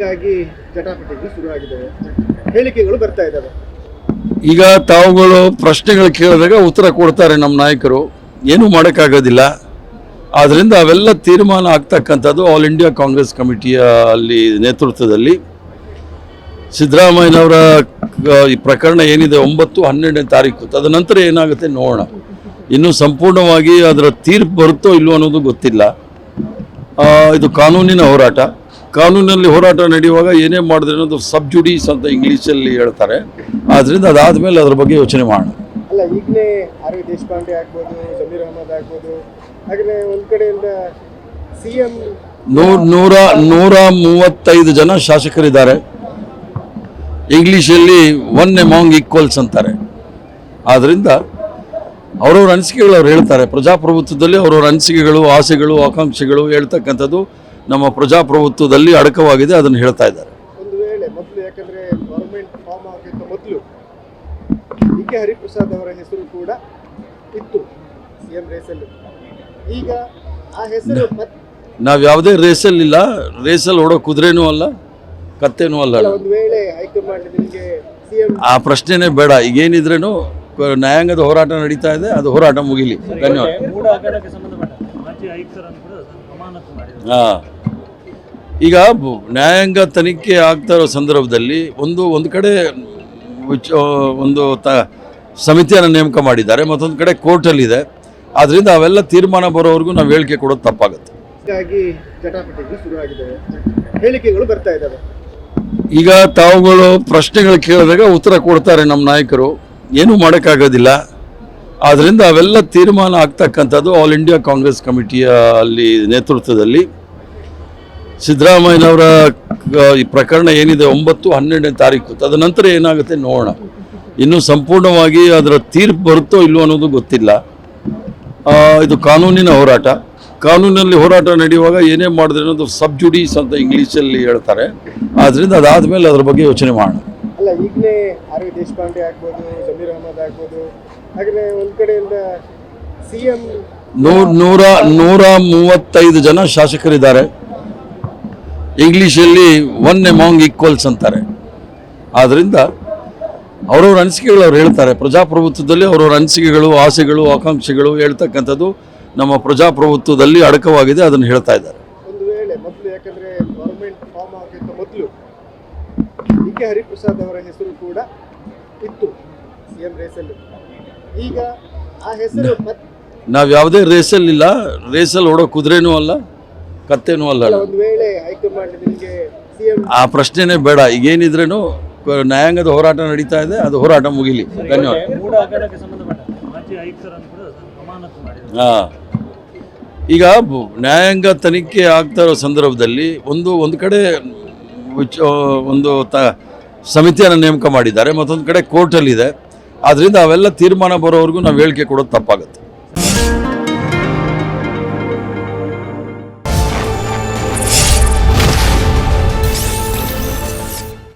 ಹೀಗಾಗಿ ಜಟಾಪಟಿಗಳು ಶುರುವಾಗಿದ್ದಾವೆ. ಹೇಳಿಕೆಗಳು ಬರ್ತಾ ಇದ್ದಾವೆ. ಈಗ ತಾವುಗಳು ಪ್ರಶ್ನೆಗಳು ಕೇಳಿದಾಗ ಉತ್ತರ ಕೊಡ್ತಾರೆ ನಮ್ಮ ನಾಯಕರು. ಏನೂ ಮಾಡೋಕ್ಕಾಗೋದಿಲ್ಲ. ಆದ್ದರಿಂದ ಅವೆಲ್ಲ ತೀರ್ಮಾನ ಆಗ್ತಕ್ಕಂಥದ್ದು ಆಲ್ ಇಂಡಿಯಾ ಕಾಂಗ್ರೆಸ್ ಕಮಿಟಿಯ ಅಲ್ಲಿ ನೇತೃತ್ವದಲ್ಲಿ. ಸಿದ್ದರಾಮಯ್ಯನವರ ಈ ಪ್ರಕರಣ ಏನಿದೆ ಒಂಬತ್ತು ಹನ್ನೆರಡನೇ ತಾರೀಕು. ತದನಂತರ ಏನಾಗುತ್ತೆ ನೋಡೋಣ. ಇನ್ನೂ ಸಂಪೂರ್ಣವಾಗಿ ಅದರ ತೀರ್ಪು ಬರುತ್ತೋ ಇಲ್ವೋ ಅನ್ನೋದು ಗೊತ್ತಿಲ್ಲ. ಇದು ಕಾನೂನಿನ ಹೋರಾಟ. ಕಾನೂನಲ್ಲಿ ಹೋರಾಟ ನಡೆಯುವಾಗ ಏನೇ ಮಾಡಿದ್ರೆ ಅನ್ನೋದು ಸಬ್ ಜುಡೀಸ್ ಅಂತ ಇಂಗ್ಲೀಷಲ್ಲಿ ಹೇಳ್ತಾರೆ. ಆದ್ದರಿಂದ ಅದಾದಮೇಲೆ ಅದ್ರ ಬಗ್ಗೆ ಯೋಚನೆ ಮಾಡೋಣ. ಅಲ್ಲ ಈಗಲೇ ಆರ್ ವಿ ದೇಶಪಾಂಡೆ ಆಗ್ಬೋದು ಜಮೀರ್ ಅಹಮದ್ ಆಗ್ಬೋದು ಹಾಗೆ ಒಂದ್ ಕಡೆಯಿಂದ ಸಿ ಎಂ ನೂರ ನೂರ ನೂರ ಮೂವತ್ತೈದು ಜನ ಶಾಸಕರಿದ್ದಾರೆ. ಇಂಗ್ಲೀಷಲ್ಲಿ ಒನ್ ಎಮಾಂಗ್ ಈಕ್ವಲ್ಸ್ ಅಂತಾರೆ. ಆದ್ದರಿಂದ ಅವ್ರವ್ರ ಅನಿಸಿಕೆಗಳು ಅವ್ರು ಹೇಳ್ತಾರೆ. ಪ್ರಜಾಪ್ರಭುತ್ವದಲ್ಲಿ ಅವ್ರವ್ರ ಅನಿಸಿಕೆಗಳು ಆಸೆಗಳು ಆಕಾಂಕ್ಷೆಗಳು ಹೇಳ್ತಕ್ಕಂಥದ್ದು ನಮ್ಮ ಪ್ರಜಾಪ್ರಭುತ್ವದಲ್ಲಿ ಅಡಕವಾಗಿದೆ ಅದನ್ನು ಹೇಳ್ತಾ ಇದ್ದಾರೆ. ಒಂದು ವೇಳೆ ಮೊದಲು ಯಾಕಂದ್ರೆ ಗೌರ್ಮೆಂಟ್ ಫಾರ್ಮ್ ಆಗಿದ್ದ ಮೊದಲು ಡಿ ಕೆ ಹರಿಪ್ರಸಾದ್ ಅವರ ಹೆಸರು ಕೂಡ ಇತ್ತು ಸಿಎಂ ರೇಸಲ್ಲಿ ಈಗ ಆ ಹೆಸರು ಮತ್- ನಾವು ಯಾವುದೇ ರೇಸಲ್ಲಿಲ್ಲ ರೇಸಲ್ಲಿ ಓಡೋ ಕುದುರೆನೂ ಅಲ್ಲ ಕತ್ತೇನೂ ಅಲ್ಲ. ಅಲ್ಲ, ಒಂದು ವೇಳೆ ಹೈಕಮಾಂಡ್ ನಿಮಗೆ ಸಿಎಂ ಆ ಪ್ರಶ್ನೆನೇ ಬೇಡ. ಈಗೇನಿದ್ರೇನು ಕ- ನ್ಯಾಯಾಂಗದ ಹೋರಾಟ ನಡೀತಾ ಇದೆ ಅದು ಹೋರಾಟ ಮುಗಿಲಿ. ಧನ್ಯವಾದ. ಮೂಡ ಹಗರಣಕ್ಕೆ ಸಂಬಂಧಪಟ್ಟ ಮಾಜಿ ಆಯುಕ್ತರನ್ನು ಕೂಡ ಅಮಾನತು ಮಾಡಿದ್ದಾರೆ ಹಾ. ಈಗ ನ್ಯಾಯಾಂಗ ತನಿಖೆ ಆಗ್ತಾ ಇರೋ ಸಂದರ್ಭದಲ್ಲಿ ಒಂದು ಒಂದು ಕಡೆ ಒಂದು ತ ಸಮಿತಿಯನ್ನು ನೇಮಕ ಮಾಡಿದ್ದಾರೆ ಮತ್ತೊಂದು ಕಡೆ ಕೋರ್ಟಲ್ಲಿದೆ. ಆದ್ದರಿಂದ ಅವೆಲ್ಲ ತೀರ್ಮಾನ ಬರೋವರೆಗೂ ನಾವು ಹೇಳಿಕೆ ಕೊಡೋದು ತಪ್ಪಾಗುತ್ತೆ. ಈಗ ತಾವುಗಳು ಪ್ರಶ್ನೆಗಳು ಕೇಳಿದಾಗ ಉತ್ತರ ಕೊಡ್ತಾರೆ ನಮ್ಮ ನಾಯಕರು. ಏನೂ ಮಾಡೋಕ್ಕಾಗೋದಿಲ್ಲ. ಆದ್ದರಿಂದ ಅವೆಲ್ಲ ತೀರ್ಮಾನ ಆಗ್ತಕ್ಕಂಥದ್ದು ಆಲ್ ಇಂಡಿಯಾ ಕಾಂಗ್ರೆಸ್ ಕಮಿಟಿಯ ಅಲ್ಲಿ ನೇತೃತ್ವದಲ್ಲಿ. ಸಿದ್ದರಾಮಯ್ಯನವರ ಈ ಪ್ರಕರಣ ಏನಿದೆ ಒಂಬತ್ತು ಹನ್ನೆರಡನೇ ತಾರೀಕು ತದನಂತರ ಏನಾಗುತ್ತೆ ನೋಡೋಣ. ಇನ್ನು ಸಂಪೂರ್ಣವಾಗಿ ಅದರ ತೀರ್ಪು ಬರುತ್ತೋ ಇಲ್ವೋ ಅನ್ನೋದು ಗೊತ್ತಿಲ್ಲ. ಇದು ಕಾನೂನಿನ ಹೋರಾಟ. ಕಾನೂನಿನಲ್ಲಿ ಹೋರಾಟ ನಡೆಯುವಾಗ ಏನೇ ಮಾಡಿದ್ರೆ ಅನ್ನೋದು ಸಬ್ ಜುಡೀಸ್ ಅಂತ ಇಂಗ್ಲೀಷಲ್ಲಿ ಹೇಳ್ತಾರೆ. ಆದ್ದರಿಂದ ಅದಾದಮೇಲೆ ಅದರ ಬಗ್ಗೆ ಯೋಚನೆ ಮಾಡೋಣ. ಅಲ್ಲ ಈಗಲೇ ಆರ್ ವಿ ದೇಶಪಾಂಡೆ ಆಗ್ಬೋದು ಜಮೀರ್ ಅಹಮದ್ ಆಗ್ಬೋದು ಹಾಗೆ ಒಂದು ಕಡೆಯಿಂದ ಸಿ ಎಂ ನೂರ ನೂರ ಮೂವತ್ತೈದು ಜನ ಶಾಸಕರಿದ್ದಾರೆ. ಇಂಗ್ಲೀಷಲ್ಲಿ ಒನ್ ಎಮಾಂಗ್ ಈಕ್ವಲ್ಸ್ ಅಂತಾರೆ. ಆದ್ದರಿಂದ ಅವರವ್ರ ಅನಿಸಿಕೆಗಳು ಅವ್ರು ಹೇಳ್ತಾರೆ. ಪ್ರಜಾಪ್ರಭುತ್ವದಲ್ಲಿ ಅವರವ್ರ ಅನಿಸಿಕೆಗಳು ಆಸೆಗಳು ಆಕಾಂಕ್ಷೆಗಳು ಹೇಳ್ತಕ್ಕಂಥದ್ದು ನಮ್ಮ ಪ್ರಜಾಪ್ರಭುತ್ವದಲ್ಲಿ ಅಡಕವಾಗಿದೆ ಅದನ್ನು ಹೇಳ್ತಾ ಇದ್ದಾರೆ. ಒಂದು ವೇಳೆ ಮೊದಲು ಯಾಕಂದ್ರೆ ಗೌರ್ಮೆಂಟ್ ಫಾರ್ಮ್ ಆಗಿದ್ದ ಮೊದಲು ಡಿ ಕೆ ಹರಿಪ್ರಸಾದ್ ಅವರ ಹೆಸರು ಕೂಡ ಇತ್ತು ಸಿ ಎಂ ರೇಸಲ್ಲಿ ಈಗ ಆ ಹೆಸರು ನಾವು ಯಾವುದೇ ರೇಸಲ್ಲಿಲ್ಲ ರೇಸಲ್ಲಿ ಓಡೋ ಕುದುರೆನೂ ಅಲ್ಲ. ಕತ್ತೇನೂ ಅಲ್ಲ. ಆ ಪ್ರಶ್ನೆನೇ ಬೇಡ. ಈಗೇನಿದ್ರೇನು ಕ- ನ್ಯಾಯಾಂಗದ ಹೋರಾಟ ನಡೀತಾ ಇದೆ ಅದು ಹೋರಾಟ ಮುಗಿಲಿ. ಧನ್ಯವಾದ. ಹಾಂ. ಈಗ ನ್ಯಾಯಾಂಗ ತನಿಖೆ ಆಗ್ತಾ ಇರೋ ಸಂದರ್ಭದಲ್ಲಿ ಒಂದು ಒಂದು ಕಡೆ ವಿಚ ಒಂದು ತ ಸಮಿತಿಯನ್ನು ನೇಮಕ ಮಾಡಿದ್ದಾರೆ ಮತ್ತೊಂದು ಕಡೆ ಕೋರ್ಟಲ್ಲಿದೆ. ಆದ್ದರಿಂದ ಅವೆಲ್ಲ ತೀರ್ಮಾನ ಬರೋವರೆಗೂ ನಾವು ಹೇಳಿಕೆ ಕೊಡೋದು ತಪ್ಪಾಗುತ್ತೆ.